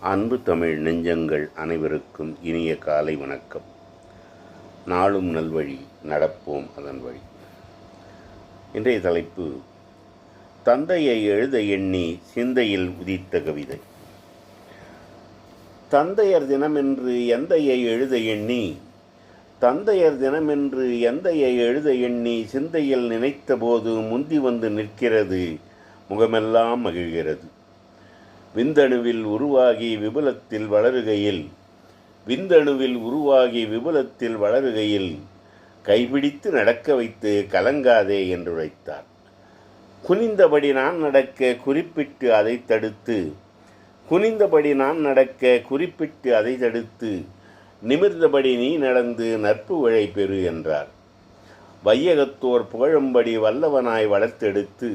அன்பு தமிழ் நெஞ்சங்கள் அனைவருக்கும் இனிய காலை வணக்கம். நாளும் நல்வழி நடப்போம் அதன் வழி. இன்றைய தலைப்பு தந்தையை எழுத எண்ணி சிந்தையில் உதித்த கவிதை. தந்தையர் தினமென்று எந்தையை எழுத எண்ணி தந்தையர் தினமென்று எந்தையை எழுத எண்ணி சிந்தையில் நினைத்தபோது முந்தி வந்து நிற்கிறது முகமெல்லாம் மகிழ்கிறது. விந்தணுவில் உருவாகி விபுலத்தில் வளருகையில் விந்தணுவில் உருவாகி விபுலத்தில் வளருகையில் கைபிடித்து நடக்க வைத்து கலங்காதே என்றுரைத்தார் குனிந்தபடி நான் நடக்க குறிப்பிட்டு அதை தடுத்து குனிந்தபடி நான் நடக்க குறிப்பிட்டு அதை தடுத்து நிமிர்ந்தபடி நீ நடந்து நட்பு விழை பெறு என்றார். வையகத்தோர் புகழும்படி வல்லவனாய் வளர்த்தெடுத்து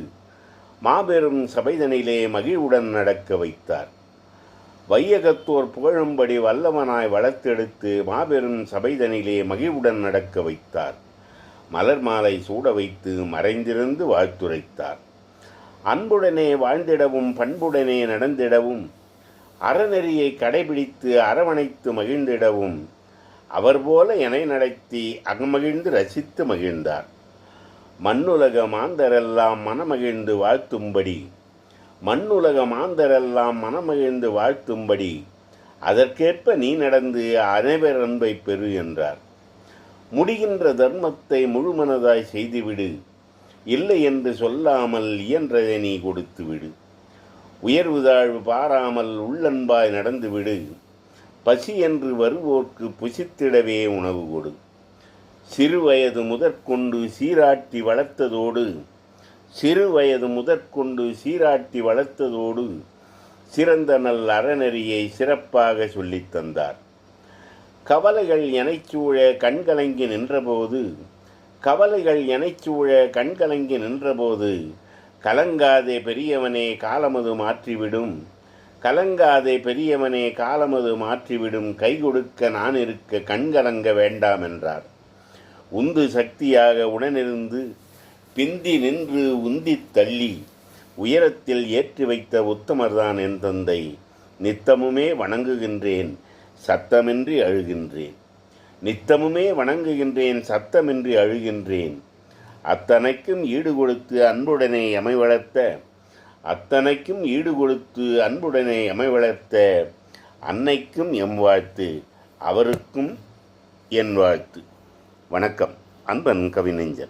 மாபெரும் சபைதனிலே மகிழ்வுடன் நடக்க வைத்தார். வையகத்தோர் புகழும்படி வல்லவனாய் வளர்த்தெடுத்து மாபெரும் சபைதனிலே மகிழ்வுடன் நடக்க வைத்தார். மலர் மாலை சூட வைத்து மறைந்திருந்து வாழ்த்துரைத்தார். அன்புடனே வாழ்ந்திடவும் பண்புடனே நடந்திடவும் அறநெறியை கடைபிடித்து அரவணைத்து மகிழ்ந்திடவும் அவர் போல என்னை நடத்தி அகமகிழ்ந்து ரசித்து மகிழ்ந்தார். மண்ணுலக மாந்தரெல்லாம் மனமகிழ்ந்து வாழ்த்தும்படி. மண்ணுலக மாந்தரெல்லாம் மனமகிழ்ந்து வாழ்த்தும்படி. அதற்கேற்ப நீ நடந்து அனைவர் அன்பை பெறு என்றார். முடிகின்ற தர்மத்தை முழுமனதாய் செய்துவிடு. இல்லை என்று சொல்லாமல் இயன்றதை நீ கொடுத்து விடு உயர்வு தாழ்வு பாராமல் உள்ளன்பாய் நடந்துவிடு. பசி என்று வருவோர்க்கு புசித்திடவே உணவு கொடு. சிறுவயது முதற்கொண்டு சீராட்டி வளர்த்ததோடு சிறுவயது முதற்கொண்டு சீராட்டி வளர்த்ததோடு சிறந்த நல் அறநெறியை சிறப்பாக சொல்லித் தந்தார். கவலைகள் எனைச்சூழ கண்கலங்கி நின்றபோது கவலைகள் எனைச்சூழ கண்கலங்கி நின்றபோது கலங்காதே பெரியவனே காலமது மாற்றிவிடும் கலங்காதே பெரியவனே காலமது மாற்றிவிடும் கை கொடுக்க நான் இருக்க கண்கலங்க வேண்டாம் என்றார். உந்து சக்தியாக உடனிருந்து பிந்தி நின்று உந்தித் தள்ளி உயரத்தில் ஏற்றி வைத்த உத்தமர்தான் என் தந்தை. நித்தமுமே வணங்குகின்றேன் சத்தமின்றி அழுகின்றேன். நித்தமுமே வணங்குகின்றேன் சத்தமின்றி அழுகின்றேன். அத்தனைக்கும் ஈடு கொடுத்து அன்புடனே எமை வளர்த்த அத்தனைக்கும் ஈடு கொடுத்து அன்புடனே எமை வளர்த்த அன்னைக்கும் எம் வாழ்த்து அவருக்கும் என் வாழ்த்து. வணக்கம். அன்பன் கவிநெஞ்சன்.